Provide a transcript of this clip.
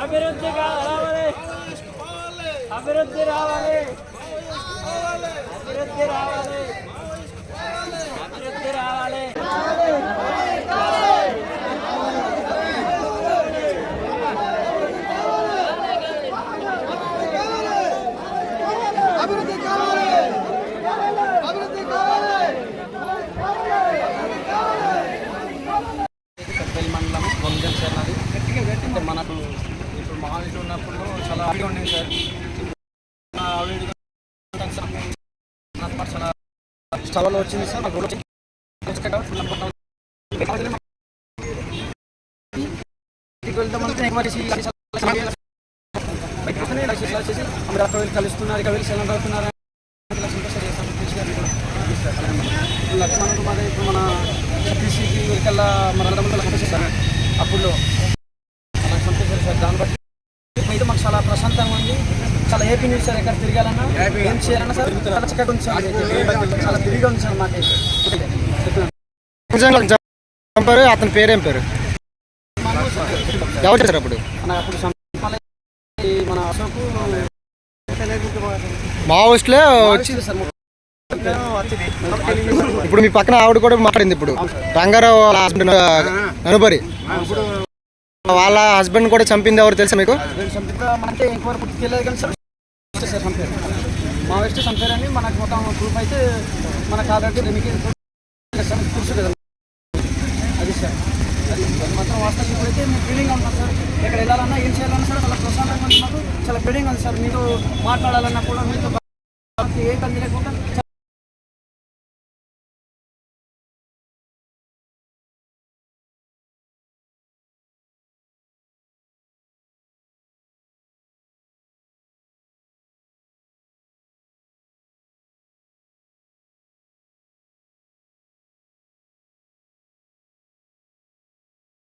అభివృద్ధి రావాలి అభివృద్ధి కావాలి. అభివృద్ధి రావాలి. అభివృద్ధి రావాలి అభివృద్ధి రావాలి అభివృద్ధి కావాలి అభివృద్ధి కావాలి పెద్దపల్లి మండలం గొంజల్ సార్ నాది అంటే మనకు ఇప్పుడు మహావిష్ణు ఉన్నప్పుడు చాలా హ్యాపీగా ఉండేది సార్. చాలా స్టవ్లో వచ్చింది సార్. నాకు వెళ్తామంటే వెళ్ళి కలుస్తున్నారు. ఇక్కడ వెళ్ళి సెలవు అవుతున్నారు. లక్ష్మణ్ కుమార్ ఇప్పుడు మన సతీష్కి వెళ్ళి మన అప్పుడు నాకు సంతోషం సార్ దాన్ని బట్టి అయితే మాకు చాలా ప్రశాంతంగా ఉంది చాలా ఏపీ న్యూస్ సార్ ఎక్కడ తిరగాలన్నా? ఏం చేయాలన్నా సార్ చాలా చక్కగా ఉంది సార్ చాలా తిరిగి ఉంది సార్ మాకైతే. చెప్తున్నాను నిజంగా చంపారు అతని పేరేం పేరు? ఎవరు చేశారు అప్పుడు? మన అప్పుడు సంపాలి మన అశోకు మావోయిస్టులే వచ్చి వచ్చింది. సార్ ఇప్పుడు మీ పక్కన ఆవిడ కూడా మాట్లాడింది ఇప్పుడు. రంగారావు వాళ్ళ హస్బెండ్ అనుబరి వాళ్ళ హస్బెండ్ కూడా చంపింది ఎవరు తెలుసా మీకు? సార్ వచ్చేసారు మా వెస్ట్ అని మనకు మొత్తం ప్రూఫ్ అయితే మనకు ఆల్రెడీ రెమికి కూర్చు కదా. అది సార్. అది మాత్రం వాస్తవం ఇప్పుడైతే మేము ఫీలింగ్ ఉంటాం సార్. ఎక్కడ వెళ్ళాలన్నా ఏం చేయాలన్నా సార్ చాలా ప్రశాంతంగా ఉంది మాకు. చాలా ఫీలింగ్ ఉంది సార్. మీతో మాట్లాడాలన్నా కూడా మీతో ఏ ఇబ్బంది లేకుండా